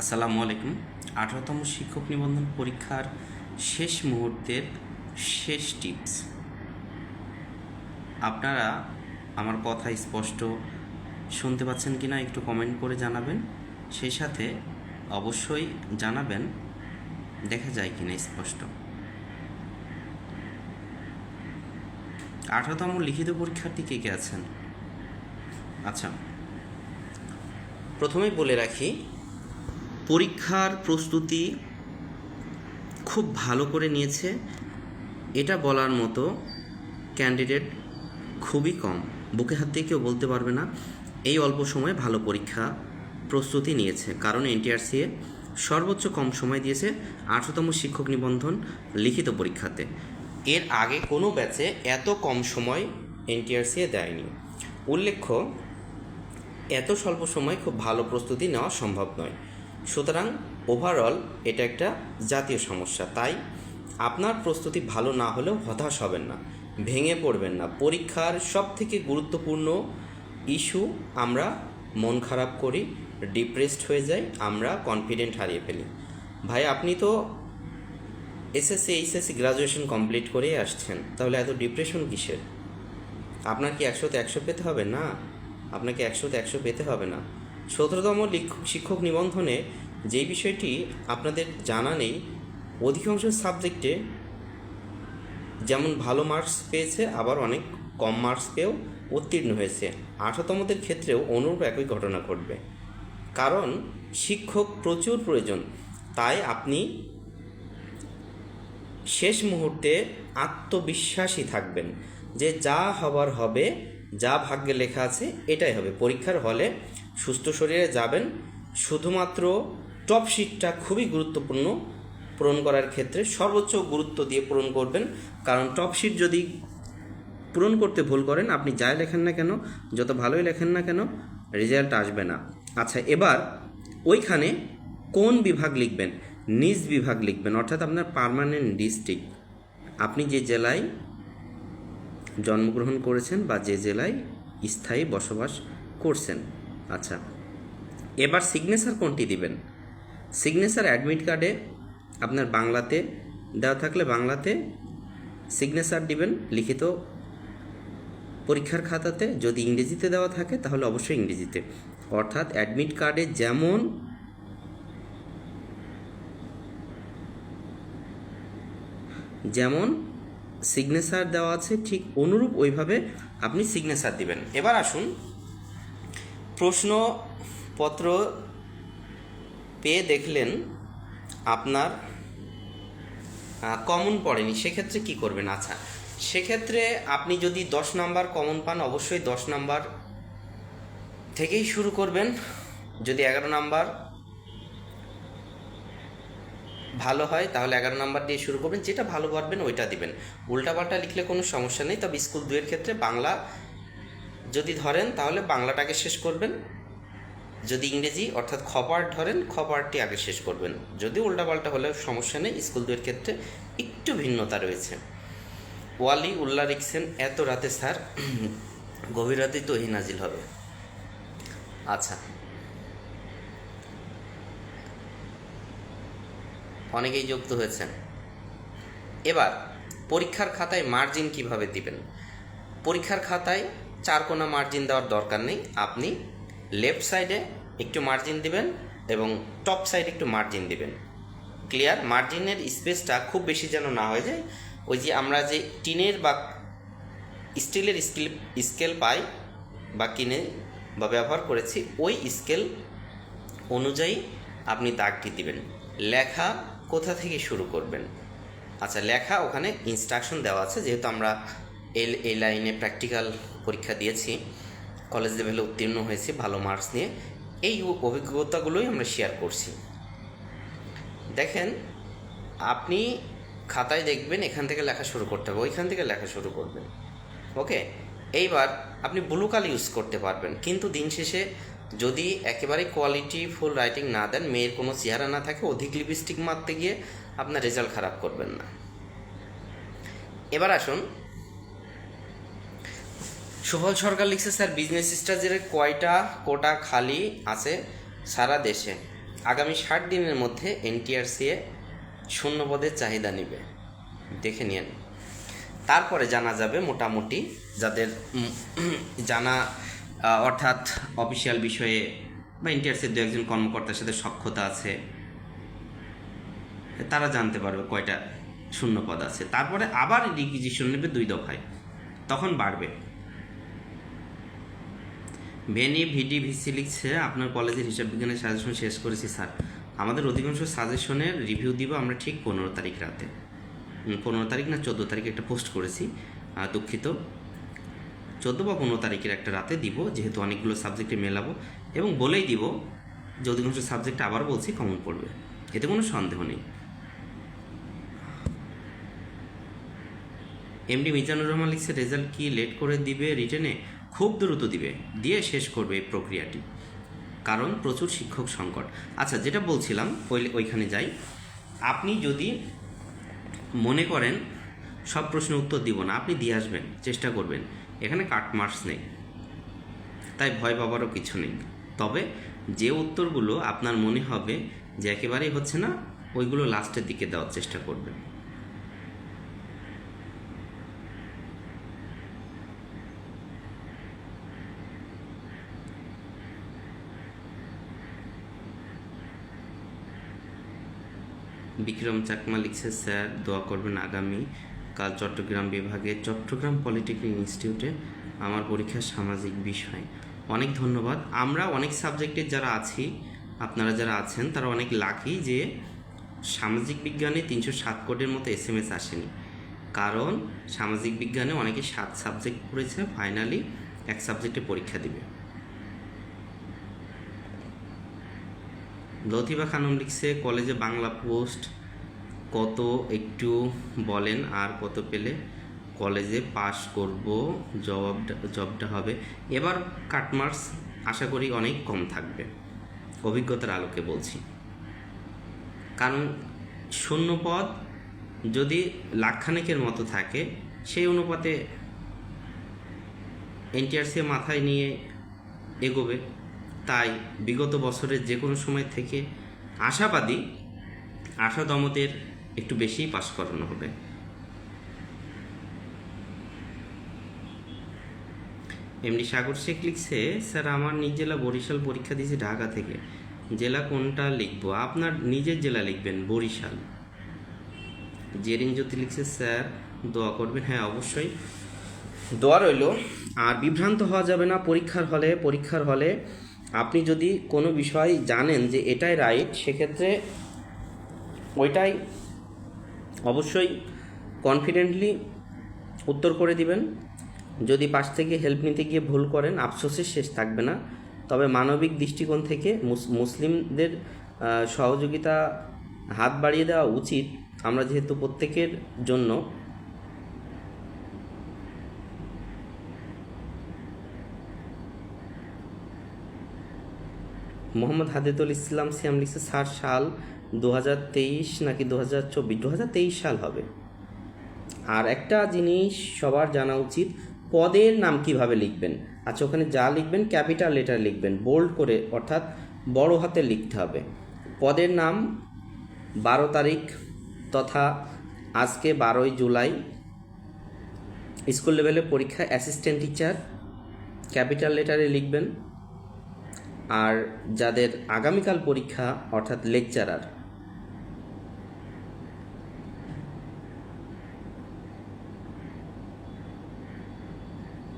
আসসালামু আলাইকুম। আঠারোতম শিক্ষক নিবন্ধন পরীক্ষার শেষ মুহূর্তের শেষ টিপস। আপনারা আমার কথা স্পষ্ট শুনতে পাচ্ছেন কি না একটু কমেন্ট করে জানাবেন। সেই সাথে অবশ্যই জানাবেন, দেখা যায় কি না স্পষ্ট। আঠারোতম লিখিত পরীক্ষার্থী কে কে আছেন? আচ্ছা প্রথমেই বলে রাখি পরীক্ষার প্রস্তুতি খুব ভালো করে নিয়েছে। এটা বলার মতো ক্যান্ডিডেট খুবই কম। বুকে হাত দিয়ে কেউ বলতে পারবে না। এই অল্প সময়ে ভালো পরীক্ষা প্রস্তুতি নিয়েছে। কারণ এনটিআরসি এ সর্বোচ্চ কম সময় দিয়েছে আঠারোতম শিক্ষক নিবন্ধন লিখিত পরীক্ষাতে। এর আগে কোনো ব্যাচে এত কম সময় এনটিআরসি এ দেয়নি। উল্লেখ্য, এত স্বল্প সময় খুব ভালো প্রস্তুতি নেওয়া সম্ভব নয়। সুতরাং ওভারঅল এটা একটা জাতীয় সমস্যা। তাই আপনার প্রস্তুতি ভালো না হলেও হতাশ হবেন না, ভেঙে পড়বেন না। পরীক্ষার সব থেকে গুরুত্বপূর্ণ ইস্যু আমরা মন খারাপ করি ডিপ্রেসড হয়ে যাই, আমরা কনফিডেন্ট হারিয়ে ফেলি। ভাই, আপনি তো এসএসসি এইচএসসি গ্রাজুয়েশন কমপ্লিট করেই আসছেন, তাহলে এত ডিপ্রেশন কিসের? আপনার কি একশোতে একশো পেতে হবে? না, আপনাকে একশোতে একশো পেতে হবে না। সতেরোতম শিক্ষক নিবন্ধনে যেই বিষয়টি আপনাদের জানা নেই, অধিকাংশ সাবজেক্টে যেমন ভালো মার্কস পেয়েছে, আবার অনেক কম মার্কস পেয়েও উত্তীর্ণ হয়েছে। আঠারোতমদের ক্ষেত্রেও অনুরূপ একই ঘটনা ঘটবে। কারণ শিক্ষক প্রচুর প্রয়োজন, তাই আপনি শেষ মুহূর্তে আত্মবিশ্বাসী থাকবেন যে যা হবার হবে যা ভাগ্যে লেখা আছে, এটাই হবে। পরীক্ষার হলে সুস্থ শরীরে যাবেন, শুধুমাত্র টপ শিটটা খুবই গুরুত্বপূর্ণ পূরণ করার ক্ষেত্রে সর্বোচ্চ গুরুত্ব দিয়ে পূরণ করবেন। কারণ টপ শিট যদি পূরণ করতে ভুল করেন, আপনি যাই লেখেন না কেন, যত ভালোই লেখেন না কেন রেজাল্ট আসবে না। আচ্ছা এবার ওইখানে কোন বিভাগ লিখবেন? নিজ বিভাগ লিখবেন, অর্থাৎ আপনার পার্মানেন্ট ডিস্ট্রিক্ট আপনি যে জেলায় জন্মগ্রহণ করেছেন বা যে জেলায় স্থায়ী বসবাস করছেন। আচ্ছা এবার সিগনেচার কোনটি দিবেন? সিগনেচার অ্যাডমিট কার্ডে আপনার বাংলাতে দেওয়া থাকলে বাংলাতে সিগনেচার দিবেন। লিখিত পরীক্ষার খাতাতে যদি ইংরেজিতে দেওয়া থাকে তাহলে অবশ্যই ইংরেজিতে। অর্থাৎ অ্যাডমিট কার্ডে যেমন যেমন সিগনেচার দেওয়া আছে, ঠিক অনুরূপ ওইভাবে আপনি সিগনেচার দিবেন। এবার আসুন প্রশ্নপত্র পেয়ে দেখলেন আপনার কমন পড়েনি, সেক্ষেত্রে কি করবেন? আচ্ছা সেক্ষেত্রে আপনি যদি দশ নাম্বার কমন পান, অবশ্যই দশ নাম্বার থেকেই শুরু করবেন। যদি এগারো নাম্বার ভালো হয়, তাহলে এগারো নাম্বার দিয়ে শুরু করবেন, যেটা ভালো পারবেন ওইটা দিবেন। উল্টাপাল্টা লিখলে কোনো সমস্যা নেই, তবে স্কুল দুয়ের ক্ষেত্রে বাংলা যদি ধরেন, তাহলে বাংলাটাকে শেষ করবেন। যদি ইংরেজি, অর্থাৎ খপার ধরেন খপারটি আগে শেষ করবেন। যদি উল্টাপাল্টা হলে সমস্যা নেই, স্কুল দুয়ের ক্ষেত্রে একটু ভিন্নতা রয়েছে। ওয়ালি উল্লাহ লিখছেন, এত রাতে স্যার, গভীর রাতেই তো নাজিল হবে। আচ্ছা অনেকেই যুক্ত হয়েছেন। এবার, পরীক্ষার খাতায় মার্জিন কীভাবে দিবেন? পরীক্ষার খাতায় চার কোনা মার্জিন দেওয়ার দরকার নেই। আপনি লেফট সাইডে একটু মার্জিন দিবেন এবং টপ সাইডে একটু মার্জিন দিবেন। ক্লিয়ার মার্জিনের স্পেসটা খুব বেশি যেন না হয়ে যায়। ওই যে আমরা যে টিনের বা স্টিলের স্কেল স্কেল পাই বা কিনে বা ব্যবহার করেছি, ওই স্কেল অনুযায়ী আপনি দাগটি দিবেন। লেখা কোথা থেকে শুরু করবেন? আচ্ছা লেখা ওখানে ইনস্ট্রাকশন দেওয়া আছে, যেহেতু আমরা এল এই লাইনে প্র্যাকটিক্যাল পরীক্ষা দিয়েছি কলেজ লেভেলে উত্তীর্ণ হয়েছি, ভালো মার্কস নিয়ে, এই অভিজ্ঞতাগুলোই আমরা শেয়ার করছি। দেখেন, আপনি খাতায় দেখবেন, এখান থেকে লেখা শুরু করতে হবে, ওইখান থেকে লেখা শুরু করবেন। ওকে এইবার আপনি ব্লু কাল ইউজ করতে পারবেন, কিন্তু দিন শেষে যদি একেবারে কোয়ালিটি ফুল রাইটিং না দেন, মেয়ের কোনো চেহারা না থাকে, অধিক লিপস্টিক মারতে গিয়ে আপনার রেজাল্ট খারাপ করবেন না। এবার আসুন। সুফল সরকার লিখছে, স্যার বিজনেস স্টাজের কয়টা কোটা খালি আছে সারা দেশে? আগামী ষাট দিনের মধ্যে এনটিআরসিএ শূন্য পদের চাহিদা নেবে। দেখে নিন তারপরে জানা যাবে মোটামুটি যাদের জানা অর্থাৎ অফিসিয়াল বিষয়ে বা এনটিআরসির দু একজন কর্মকর্তার সাথে সক্ষতা আছে, তারা জানতে পারবে কয়টা শূন্য পদ আছে। তারপরে আবার রিকুইজিশন নেবে দুই দফায়, তখন বাড়বে। ভেনি, ভিডি, ভিসি লিখছে, আপনার কলেজের হিসাব বিজ্ঞানের সাজেশন শেষ করেছি, স্যার। আমাদের অধিকাংশ সাজেশনের রিভিউ দিব আমরা ঠিক পনেরো তারিখ রাতে। পনেরো তারিখ না, চোদ্দ তারিখ একটা পোস্ট করেছি দুঃখিত। চোদ্দ বা পনেরো তারিখের একটা রাতে দিব, যেহেতু অনেকগুলো সাবজেক্টে মেলাবো এবং বলেই দিব যে অধিকাংশ সাবজেক্ট আবার বলছি কমন পড়বে। এতে কোনো সন্দেহ নেই। এমডি মিজানুর রহমান লিখছে, রেজাল্ট কি লেট করে দিবে রিটেনে খুব দ্রুত দিবে, দিয়ে শেষ করবে এই প্রক্রিয়াটি। কারণ প্রচুর শিক্ষক সংকট। আচ্ছা যেটা বলছিলাম, ওই ওইখানে যাই। আপনি যদি মনে করেন, সব প্রশ্নের উত্তর দিব না, আপনি দিয়ে আসবেন, চেষ্টা করবেন। এখানে কাট মার্কস নেই। তাই ভয় পাবারও কিছু নেই। তবে যে উত্তরগুলো আপনার মনে হবে যে একেবারেই হচ্ছে না, ওইগুলো লাস্টের দিকে দেওয়ার চেষ্টা করবেন। বিক্রম চাকমা লিখছে, স্যার, দোয়া করবেন আগামী কাল চট্টগ্রাম বিভাগে চট্টগ্রাম পলিটেকনিক ইনস্টিটিউটে আমার পরীক্ষা সামাজিক বিষয়। অনেক ধন্যবাদ। আমরা অনেক সাবজেক্টের যারা আছি, আপনারা যারা আছেন, তারা অনেক লাকি যে সামাজিক বিজ্ঞানে তিনশো সাত কোটের মতো এস এম এস আসেনি। কারণ সামাজিক বিজ্ঞানে অনেকে সাত সাবজেক্ট পড়েছে ফাইনালি এক সাবজেক্টে পরীক্ষা দিবে। লতিবা খানম লিখছে, কলেজে বাংলা পোস্ট কত একটু বলেন আর কত পেলে কলেজে পাস করব জবাবটা জবটা হবে। এবার কাটমার্কস আশা করি অনেক কম থাকবে, অভিজ্ঞতার আলোকে বলছি। কারণ শূন্য পদ যদি লাখখানেকের মতো থাকে, সেই অনুপাতে এনটিআরসি মাথায় নিয়ে এগোবে। তাই বিগত বছরের যে কোনো সময় থেকে আশাবাদী আশাদমদের একটু বেশিই পাস করানো হবে। এমনি সাগর শেখ লিখছে, স্যার, আমার নিজ জেলা বরিশাল পরীক্ষা দিয়েছি ঢাকা থেকে। জেলা কোনটা লিখব? আপনার নিজের জেলা লিখবেন, বরিশাল। জেরিন জ্যোতি লিখছে, স্যার, দোয়া করবেন। হ্যাঁ অবশ্যই। দোয়া রইল, আর বিভ্রান্ত হওয়া যাবে না, পরীক্ষার হলে পরীক্ষার হলে আপনি যদি কোনো বিষয় জানেন যে এটাই রাইট সেক্ষেত্রে ওইটাই অবশ্যই কনফিডেন্টলি উত্তর করে দিবেন। যদি পাশ থেকে হেল্প নিতে গিয়ে ভুল করেন, আফসোসের শেষ থাকবে না। তবে মানবিক দৃষ্টিকোণ থেকে মুস- মুসলিমদের সহযোগিতা হাত বাড়িয়ে দেওয়া উচিত। আমরা যেহেতু প্রত্যেকের জন্য মোহাম্মদ হাদিদুল ইসলাম সিয়াম লিখছে ষাট সাল দু নাকি দু হাজার চব্বিশ সাল হবে। আর একটা জিনিস সবার জানা উচিত, পদের নাম কীভাবে লিখবেন? আচ্ছা ওখানে যা লিখবেন, ক্যাপিটাল লেটার লিখবেন, বোল্ড করে, অর্থাৎ বড় হাতে লিখতে হবে। পদের নাম বারো তারিখ তথা আজকে বারোই জুলাই। স্কুল লেভেলে পরীক্ষা অ্যাসিস্ট্যান্ট টিচার, ক্যাপিটাল লেটারে লিখবেন। আর যাদের আগামীকাল পরীক্ষা, অর্থাৎ লেকচারার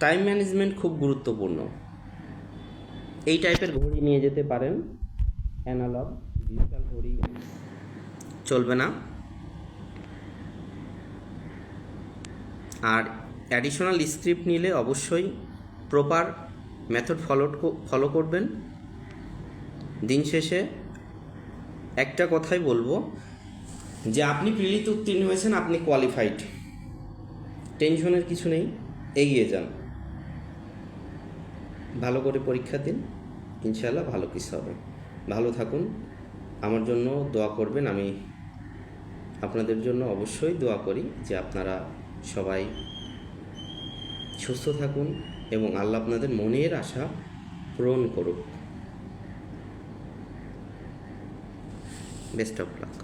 টাইম ম্যানেজমেন্ট খুব গুরুত্বপূর্ণ। এই টাইপের ঘড়ি নিয়ে যেতে পারেন। অ্যানালগ ডিজিটাল ঘড়ি। চলবে না। আর অ্যাডিশনাল স্ক্রিপ্ট নিলে অবশ্যই প্রপার মেথড ফলো ফলো করবেন। দিন শেষে একটা কথাই বলব, যে আপনি প্রিলিতে উত্তীর্ণ হয়েছেন, আপনি কোয়ালিফাইড টেনশনের কিছু নেই, এগিয়ে যান। ভালো করে পরীক্ষা দিন ইনশাল্লাহ ভালো কিছু হবে। ভালো থাকুন, আমার জন্য দোয়া করবেন, আমি আপনাদের জন্য অবশ্যই দোয়া করি যে আপনারা সবাই সুস্থ থাকুন এবং আল্লাহ আপনাদের মনের আশা পূরণ করুক। Best of luck